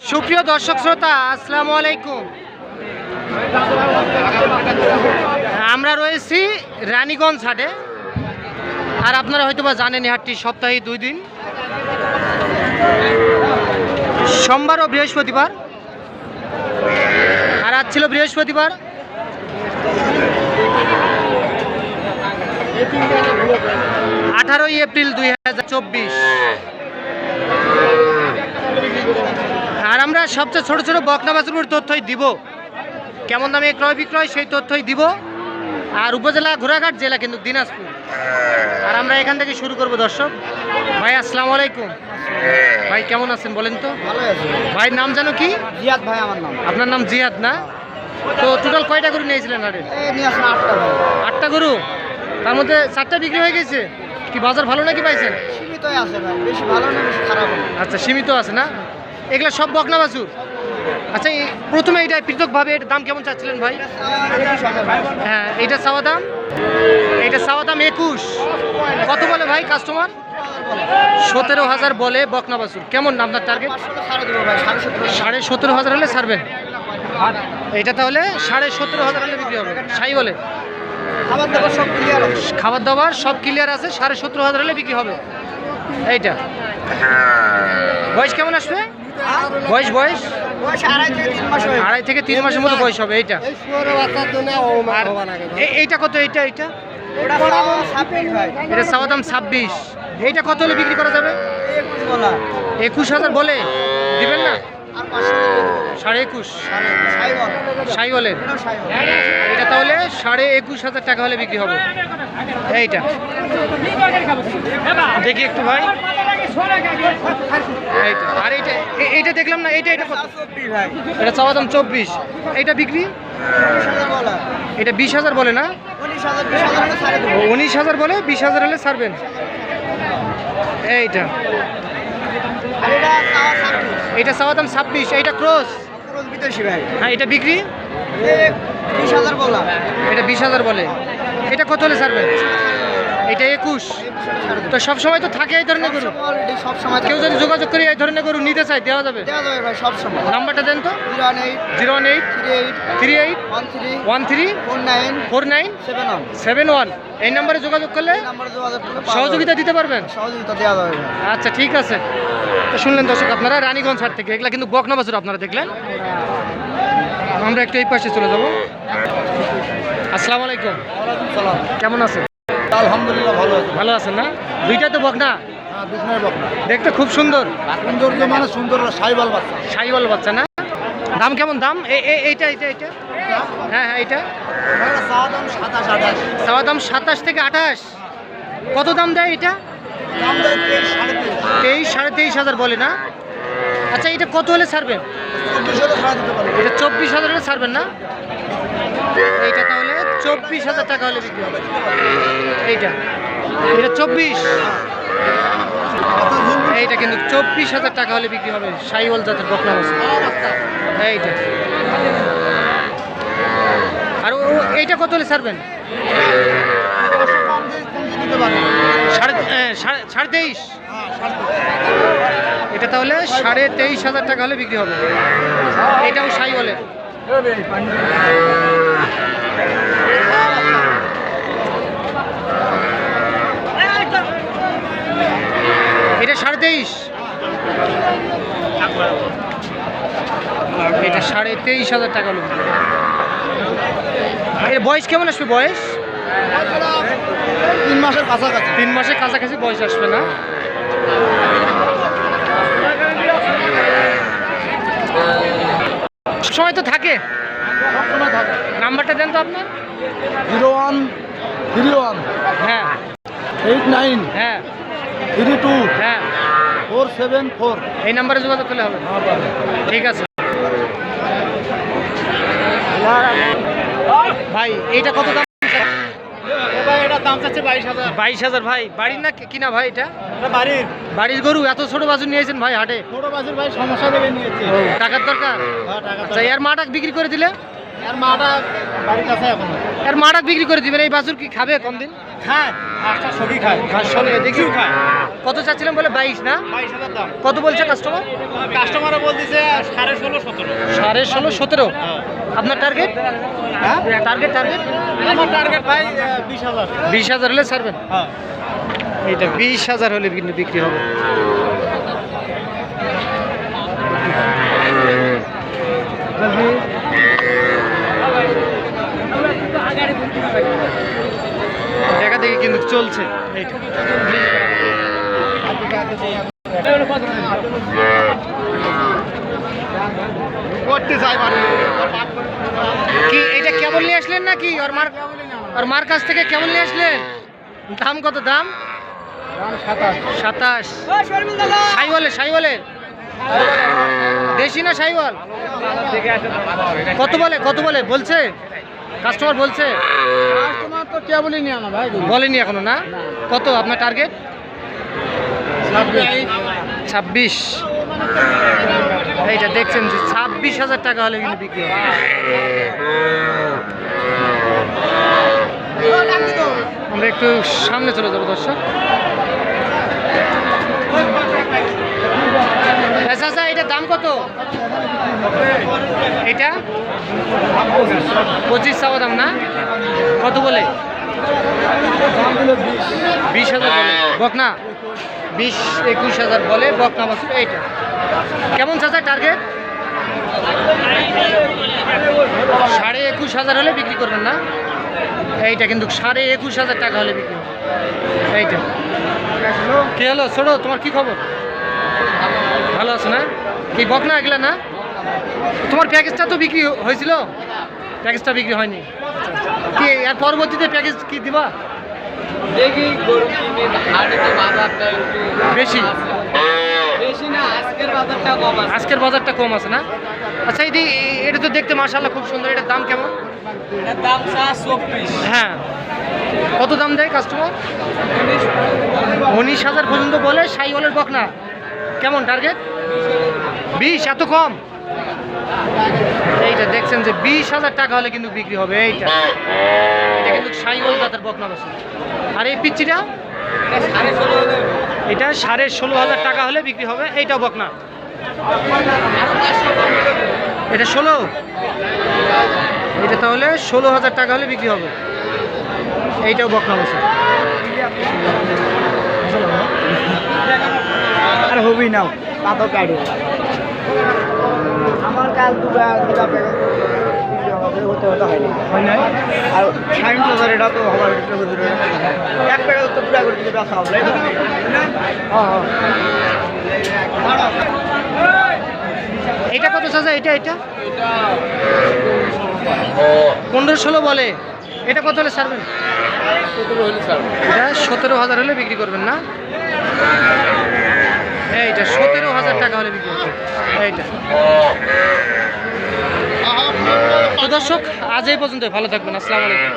সুপ্রিয় দর্শক শ্রোতা, আসসালামু আলাইকুম। আমরা রয়েছি রানীগঞ্জ হাটে। আর আপনারা হয়তো বা জানেন হাটটি সপ্তাহে দুই দিন। সোমবার ও বৃহস্পতিবার। আর আজ ছিল বৃহস্পতিবার। আঠারোই এপ্রিল দুই হাজার চব্বিশ। আর আমরা সবচেয়ে ছোট ছোট বকনা বাছুরগুলোর তথ্যই দিব। কেমন দামে ক্রয় বিক্রয় সেই তথ্যই দিব। আর উপজেলা ঘোড়াঘাট জেলা কিন্তু দিনাজপুর। আর আমরা এখান থেকে শুরু করব দর্শক। ভাই আসসালামু আলাইকুম। ভাই কেমন আছেন বলেন তো? ভাইয়ের নাম জানো কি? জিয়াদ ভাই আমার নাম। আপনার নাম জিয়াদ না? তো টোটাল কয়টা গরু নিয়েছিলেন আরে আটটা আটটা গরু? তার মধ্যে চারটা বিক্রি হয়ে গেছে? কি বাজার ভালো নাকি পাইছেন? আছে ভাই। বেশি ভালো না বেশি খারাপ আচ্ছা সীমিত আছে না? এগুলো সব বকনা বাছুর। আচ্ছা এই প্রথমে এটা পৃথকভাবে এটার দাম কেমন চাচ্ছিলেন ভাই? হ্যাঁ এইটা চাওয়া দাম? এইটা চাওয়া দাম একুশ। কত বলে ভাই কাস্টমার সতেরো হাজার বলে বকনা বাছুর। কেমন আপনার টার্গেট সাড়ে সতেরো হাজার হলে ছাড়বেন এটা তাহলে সাড়ে সতেরো হাজার হলে বিক্রি হবে। সাই বলে। খাবার দাবার সব ক্লিয়ার খাবার দাবার সব ক্লিয়ার আছে সাড়ে সতেরো হাজার হলে বিক্রি হবে। এইটা। বয়স কেমন আসবে? বয়স বয়স? আড়াই থেকে তিন মাসের মতো বয়স হবে এইটা? এইটা কত? এইটা এইটা? এটা চাওয়া দাম ছাব্বিশ। এইটা কত হলে বিক্রি করা যাবে? একুশ হাজার বলে? দিবেন না? সাড়ে একুশ। সাই বল বলেন এটাও সাই বল এটা তাহলে সাড়ে একুশ হাজার টাকা হলে বিক্রি হবে। এইটা। দেখি একটু ভাই। আর এইটা এইটা দেখলাম না এইটা এটা কত? ভাই এটা চাওয়া দাম চব্বিশ। এইটা বিক্রি? এটা বিশ হাজার বলে না? উনিশ হাজার বলে বিশ হাজার হলে ছাড়বেন। এইটা। আর এটা চাওয়া দাম ছাব্বিশ এইটা ক্রস। পুরো বিদেশি ভাই হ্যাঁ এটা বিক্রি? বিশ হাজার বলা এটা বিশ হাজার বলে। এটা কত হলে ছাড়বেন? এটা একুশ। তো সব সময় তো থাকে এই ধরনের গরু। অলরেডি সব সময় কেউ যদি যোগাযোগ করি এই ধরনের গরু নিতে চায় দেওয়া যাবে? দেওয়া যাবে ভাই সব সময় নাম্বারটা দেন তো। Zero one eight three eight one three four nine four nine seven one. Seven one. এই নাম্বারে যোগাযোগ করলে সহযোগিতা দিতে পারবেন? সহযোগিতা দেওয়া যাবে আচ্ছা ঠিক আছে। তো শুনলেন দর্শক আপনারা রানীগঞ্জ হাট থেকে এগুলা কিন্তু বকনা বাছুর আপনারা দেখলেন। আমরা একটু এই পাশে চলে যাব। আসসালামু আলাইকুম। কেমন আছেন? আলহামদুলিল্লাহ ভালো আছে। ভালো আছেন না? দুইটা তো বকনা? হ্যাঁ বিষ্ণের দেখতে খুব সুন্দর। সৌন্দর্য মানে সুন্দর সাইবাল বাচ্চা। সাইওয়াল বাচ্চা না? দাম কেমন? দাম? এইটা এইটা এইটা? হ্যাঁ হ্যাঁ এইটা? চাওয়া দাম সাতাশ থেকে আঠাশ? কত দাম দেয় এটা? দাম দেয় তেইশ সাড়ে তেইশ। হাজার বলে না? আচ্ছা এটা কত হলে ছাড়বেন? এটা চব্বিশ হাজার হলে ছাড়বেন না? এইটা তাহলে চব্বিশ হাজার টাকা হলে বিক্রি হবে। এইটা। এটা চব্বিশ। এইটা কিন্তু চব্বিশ হাজার টাকা হলে বিক্রি হবে সাইওয়াল জাতের বকনা মাছ এইটা। আর এইটা কত হলে ছাড়বেন? সাড়ে তেইশ। এটা তাহলে সাড়ে তেইশ হাজার টাকা হলে বিক্রি হবে। এটাও সাই বলে এটা সাড়ে তেইশ এটা সাড়ে তেইশ হাজার টাকা হবে। এর বয়স কেমন আসবে বয়স? তিন মাসের কাছাকাছি। তিন মাসের কাছাকাছি বয়স আসবে না? সময় তো থাকে। থাকে। নাম্বারটা দেন তো আপনার। Zero one three one. হ্যাঁ। এইট নাইন হ্যাঁ। Three two. হ্যাঁ। Four seven four. এই নাম্বারে যোগাযোগ করলে হবে। ঠিক আছে। ভাই এটা কত দাম? বাইশ হাজার। বাইশ হাজার ভাই। বাড়ির না কিনা ভাই এটা? বাড়ির। বাড়ির গরু এত ছোট বাছুর নিয়েছেন ভাই হাটে? ছোট বাছুর ভাই সমস্যা দেবে নিয়েছে টাকার দরকার? হ্যাঁ, আচ্ছা এর মাটা বিক্রি করে দিলে? আর মাটা বিক্রি করে দিবেন এই বাছুর কি খাবে কম দিন খায়। খায় দেখি। খায়। কত চাচ্ছিলাম বলে? বাইশ না? কত বলছে কাস্টমার কাস্টমারও বলতেছে সাড়ে ষোলো সতেরো। হ্যাঁ। আপনার টার্গেট হ্যাঁ? টার্গেট টার্গেট আমার টার্গেট ভাই বিশ হাজার। বিশ হাজার হলে ছাড়বেন? হ্যাঁ। এইটা বিশ হাজার হলে বিক্রি হবে দেখা দেখি কিন্তু চলছে। করতে চাই মানে। কি এটা কেবল নিয়ে আসলেন নাকি? ওর মার ওর মার কাছ থেকে কেবল নিয়ে আসলেন? দাম কত দাম? সাতাশ। সাইওয়ালে সাইওয়ালে দেশি না সাইওয়াল? কত বলে কত বলে? বলছে? কাস্টমার বলছে? বলেনি এখনও না? কত আপনার টার্গেট ছাব্বিশ। এইটা দেখছেন যে ছাব্বিশ হাজার টাকা হলে কিন্তু বিক্রি আমরা একটু সামনে চলে যাব দর্শক। আচ্ছা আচ্ছা এটার দাম কত? এটা? পঁচিশ চাওয়া দাম না? কত বলে? বিশ হাজার বলে। বকনা? বিশ, একুশ হাজার বলে। বকনা বাছুর এইটা। কেমন চাচা টার্গেট সাড়ে একুশ হাজার হলে বিক্রি করবেন না? এইটা কিন্তু সাড়ে একুশ হাজার টাকা হলে বিক্রি এইটা। কি হলো? ছোটো তোমার কি খবর? ভালো আছে না? কি বকনা এগুলা না? তোমার প্যাকেজটা তো বিক্রি হয়েছিল? প্যাকেজটা বিক্রি হয়নি। কি এর পরবর্তীতে প্যাকেজ কি দিবা? দেখি বেশি? বেশি না আজকের বাজারটা কম আছে। আজকের বাজারটা কম আছে না? আচ্ছা এই এটা তো দেখতে মার্শাল্লাহ খুব সুন্দর। এটার দাম কেমন? দাম হ্যাঁ। কত দাম দেয় কাস্টমার উনিশ হাজার পর্যন্ত বলে সাইওয়ালের বকনা। কেমন টার্গেট বিশ এত কম? এইটা দেখছেন যে বিশ হাজার টাকা হলে কিন্তু বিক্রি হবে, এইটা। এটা কিন্তু সাইওয়াল জাতের বকনা বসে আর এই পিচ্ছিটা এটা সাড়ে ষোলো হাজার টাকা হলে বিক্রি হবে, এইটাও বকনা। এটা ষোলো? এটা তাহলে ষোলো হাজার টাকা হলে বিক্রি হবে। এইটাও বকনা বসে আর হবি নাও পাতো কাটে আমার কাল দুটা দুটা প্যাকেট হতে হতে হয়নি। হয় নাই? আর হাজার এটা তো আমার এক তো পুরা করে দিতে ব্যথা হবে এটা কত চাচা এটা এটা? পনেরো ষোলো বলে। এটা কত হলে ছাড়বেন? এটা সতেরো হাজার হলে বিক্রি করবেন না? এইটা, সতেরো হাজার টাকা হলে বিক্রি করবেন এইটা। দর্শক, আজ এই পর্যন্ত ভালো থাকবেন। আসসালামু আলাইকুম।